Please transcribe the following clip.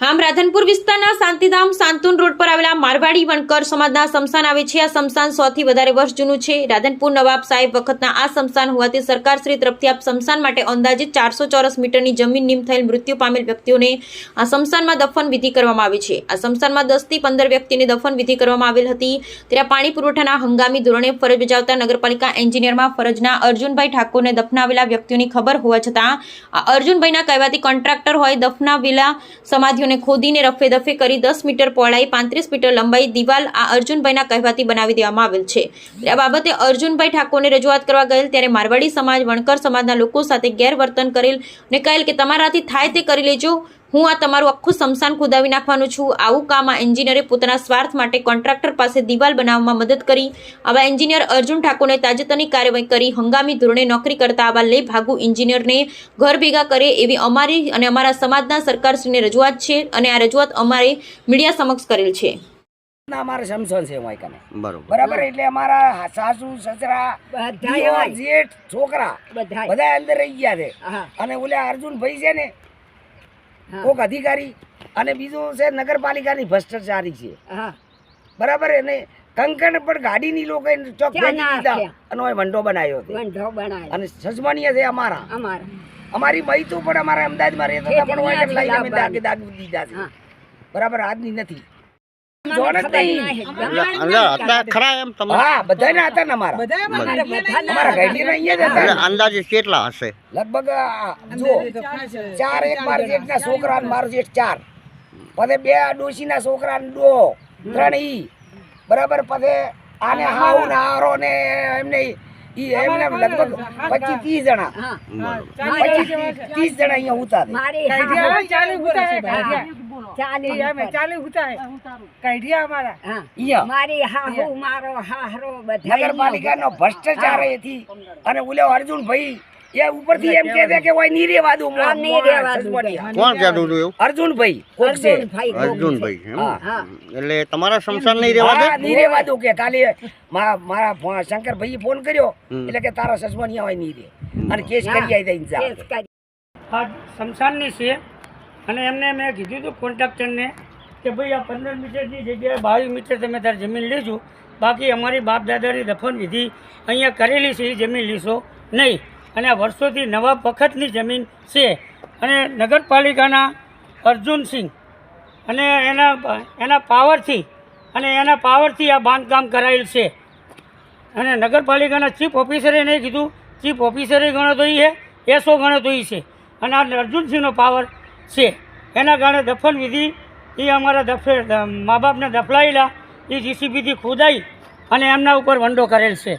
આમ રાધનપુર વિસ્તારના શાંતિધામ સાંતુન રોડ પર આવેલા મારવાડી વણકર સમાજના સમસાન આવે છે. આ સમસાન સો થી વધારે વર્ષ જૂનું છે. રાધનપુર નવાબ સાહેબ વખતના આ સમસાન હોવાથી સરકારશ્રી તરફથી આ સમસાન માટે અંદાજિત ચારસો ચોરસ મીટરની જમીન નિમ થયેલ મૃત્યુ પામેલ વ્યક્તિઓને આ સમસાનમાં દફન વિધિ કરવામાં આવી છે. આ સમસાનમાં દસથી પંદર વ્યક્તિને દફન વિધિ કરવામાં આવેલ હતી. ત્યારે પાણી પુરવઠાના હંગામી ધોરણે ફરજ બજાવતા નગરપાલિકા એન્જિનિયરમાં ફરજના અર્જુનભાઈ ઠાકોરને દફનાવેલા વ્યક્તિઓની ખબર હોવા છતાં આ અર્જુનભાઈના કહેવાથી કોન્ટ્રાક્ટર હોય દફનાવેલા સમાધિઓને ખોદીને રફે દફે કરી દસ મીટર પહોળાઈ, પાંત્રીસ મીટર લંબાઈ દિવાલ આ અર્જુનભાઈના કહેવાથી બનાવી દેવામાં આવેલ છે. આ બાબતે અર્જુનભાઈ ઠાકોરને રજૂઆત કરવા ગયેલ ત્યારે મારવાડી સમાજ, વણકર સમાજના લોકો સાથે ગેરવર્તન કરેલ, અને કહેલ કે તમારાથી થાય તે કરી લેજો. હું આ તમારું આખું સમસાન ખોદાવી નાખવાનું છું. આવું કામ આ એન્જિનિયરે પોતાના સ્વાર્થ માટે કોન્ટ્રાક્ટર પાસે દિવાલ બનાવવામાં મદદ કરી. આવા એન્જિનિયર અર્જુન ઠાકોરને તાજેતરની કાર્યવાહી કરી. હંગામી ધોરણે નોકરી કરતા આવા લે ભાગુ એન્જિનિયરને ઘર ભેગા કરે એવી અમારી અને અમારા સમાજના સરકારશ્રીને રજૂઆત છે અને આ રજૂઆત અમારે મીડિયા સમક્ષ કરેલ છે. અમારે સમસન છે હું બરાબર. એટલે અમારા સાસુ સસરા બધાય જેઠ છોકરા બધા અંદર રહી ગયા છે. અને ઓલા અર્જુન ભાઈ છે ને. કોક અધિકારી અને બીજું છે નગરપાલિકાની ભ્રષ્ટાચારી છે. હા. બરાબર અને કંકણ પણ ગાડીની લોકો ચોક ફેંકી દીધા અને વંડો બનાવ્યો હતો વંઢો બનાવ્યો. અને સજમાનીય છે અમારા. અમારા. અમારી મૈતું પણ અમારા અમદાવાદમાં રહેતા હતા પણ ખેતરમાંથી દાગી દાગી દીધા છે. બરાબર આજની નથી. જોડે હતા ખરા એમ તમે? હા બધાને હતા ને અમારા ઘરડીના અહીંયા જ હતા. અંદાજે કેટલા હશે? લગભગ જો ચાર એક માર જેઠના છોકરા ને મારો જેઠ ચાર. પછી બે ડોશીના છોકરા ડો ત્રણ ઈ. બરાબર પછી આને હાવ ને હારો ને એમને ઈ એમને લગભગ પચીસ ત્રીસ જણા. પચીસ ત્રીસ જણા અહીંયા ઉતા છે. અમે ચાલી હા અહીંયા મારી હાહુ મારો હાહરો બધા નગરપાલિકાનો ભ્રષ્ટાચાર એથી. અને ઓલો અર્જુન ભાઈ એ ઉપરથી એમ કહે છે કે ઓયની રેવા દઉં આ નહીં રહેવા કોણ કહેતું હતું એવું? અર્જુનભાઈ કોક છે. અર્જુનભાઈ. અર્જુનભાઈ? હા. હા. એટલે તમારા સંસાર નહીં રેવા દે? હા, નહીં રહેવા કે કાલે મારા શંકરભાઈએ ફોન કર્યો. એટલે કે તારા સસમાનિયા હોયની રે અને કેસ કરી આવી દઈને કેસ જા. કરી. આ શમશાનની છે. અને એમને મેં કીધું હતું કોન્ટ્રાક્ટરને કે ભાઈ આ પંદર મીટરની જગ્યાએ બાવીસ મીટર તમે તાર જમીન લેજો. બાકી અમારી બાપ દાદાની દફન વિધિ અહીંયા કરેલી છે, એ જમીન લીશો નહીં. અને આ વર્ષોથી નવા વખતની જમીન છે. અને નગરપાલિકાના અર્જુનસિંહ અને એના એના પાવરથી, અને એના પાવરથી આ બાંધકામ કરાયેલ છે. અને નગરપાલિકાના ચીફ ઓફિસરે નહીં કીધું. ચીફ ઓફિસરે ગણો તો એ છે, એસો ગણો તો એ છે. અને આ અર્જુનસિંહનો પાવર છે. એના કારણે દફન વિધિ એ અમારા દફે મા બાપને દફલાયેલા. એ જીસીબીથી ખોદાઈ અને એમના ઉપર વંડો કરેલ છે.